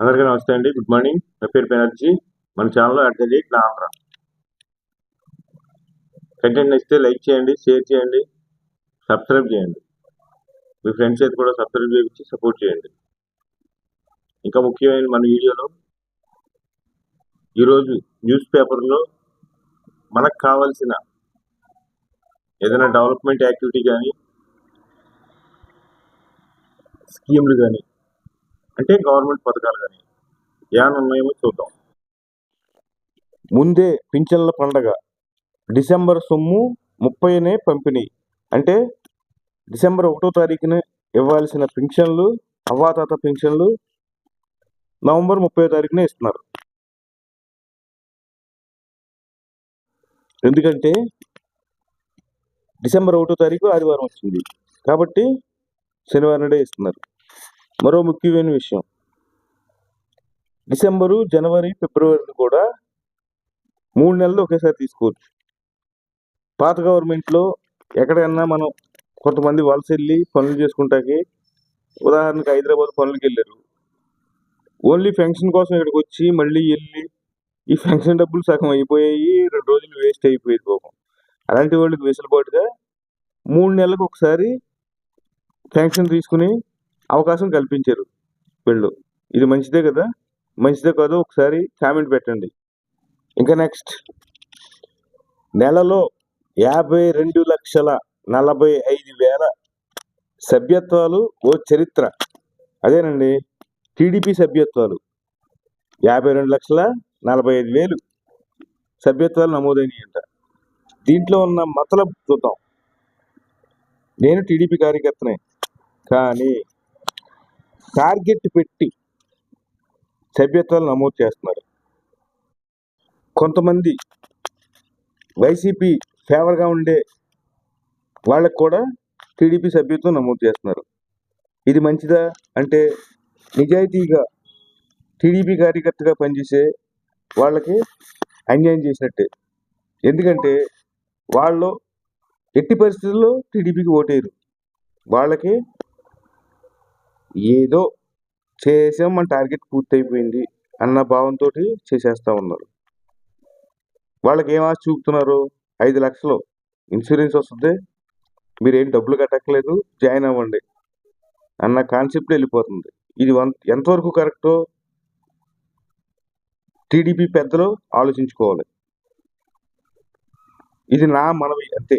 అందరికీ నమస్తే అండి. Good morning. నా పేరు బెనర్జీ. మన ఛానల్లో అట్ ద ఆంధ్ర కంటెంట్ నచ్చితే లైక్ చేయండి షేర్ చేయండి సబ్స్క్రైబ్ చేయండి. మీ ఫ్రెండ్స్ అయితే కూడా సబ్స్క్రైబ్ చేయించి సపోర్ట్ చేయండి. ఇంకా ముఖ్యమైన మన వీడియోలో ఈరోజు న్యూస్ పేపర్లో మనకు కావాల్సిన ఏదైనా డెవలప్మెంట్ యాక్టివిటీ కానీ స్కీమ్లు కానీ అంటే గవర్నమెంట్ పథకాలు కానీ ఏమైనా ఉన్నాయేమో చూద్దాం. ముందే పింఛన్ల పండగ. డిసెంబర్ సొమ్ము ముప్పైనే పంపిణీ. అంటే డిసెంబర్ ఒకటో తారీఖున ఇవ్వాల్సిన పింఛన్లు అవ్వాతాత పింఛన్లు నవంబర్ ముప్పై తారీఖున ఇస్తున్నారు. ఎందుకంటే డిసెంబర్ ఒకటో తారీఖు ఆదివారం వచ్చింది. కాబట్టి శనివారం నాడే ఇస్తున్నారు. మరో ముఖ్యమైన విషయం. డిసెంబరు జనవరి ఫిబ్రవరిని కూడా మూడు నెలలు ఒకేసారి తీసుకోవచ్చు. పాత గవర్నమెంట్లో ఎక్కడైనా మనం కొంతమంది వలస వెళ్ళి పనులు చేసుకుంటాకి ఉదాహరణకి హైదరాబాద్ పనులకు వెళ్ళారు. ఓన్లీ ఫంక్షన్ కోసం ఇక్కడికి వచ్చి మళ్ళీ వెళ్ళి ఈ ఫంక్షన్ డబ్బులు సగం అయిపోయాయి రెండు రోజులు వేస్ట్ అయిపోయేది పోకం అలాంటి వాళ్ళకి వెసులుబాటుగా మూడు నెలలకు ఒకసారి ఫంక్షన్ తీసుకుని అవకాశం కల్పించారు వీళ్ళు. ఇది మంచిదే కదా? మంచిదే కాదు ఒకసారి కామెంట్ పెట్టండి. ఇంకా నెక్స్ట్. నెలలో యాభై రెండు లక్షల నలభై ఐదు వేల సభ్యత్వాలు ఓ చరిత్ర. అదేనండి టీడీపీ సభ్యత్వాలు. యాభై రెండు లక్షల నలభై ఐదు వేలు సభ్యత్వాలు నమోదైనాయంట. దీంట్లో ఉన్న మతలబ్ చూద్దాం. నేను టీడీపీ కార్యకర్తనే. కానీ టార్గెట్ పెట్టి సభ్యత్వాలు నమోదు చేస్తున్నారు. కొంతమంది వైసీపీ ఫేవర్గా ఉండే వాళ్ళకు కూడా టీడీపీ సభ్యత్వం నమోదు చేస్తున్నారు. ఇది మంచిదా? అంటే నిజాయితీగా టీడీపీ కార్యకర్తగా పనిచేసే వాళ్ళకి అన్యాయం చేసినట్టే. ఎందుకంటే వాళ్ళు ఎట్టి పరిస్థితుల్లో టీడీపీకి ఓటేరు వాళ్ళకి ఏదో చేసాం మన టార్గెట్ పూర్తయిపోయింది అన్న భావంతో చేసేస్తూ ఉన్నారు. వాళ్ళకి ఏం ఆశ చూపుతున్నారు? ఐదు లక్షలు. ఇన్సూరెన్స్ వస్తుంది. మీరేం డబ్బులు కట్టక్కలేదు జాయిన్ అవ్వండి అన్న కాన్సెప్ట్ వెళ్ళిపోతుంది. ఇది వన్- ఎంతవరకు కరెక్టో టీడీపీ పెద్దలు ఆలోచించుకోవాలి. ఇది నా మనవి అంతే.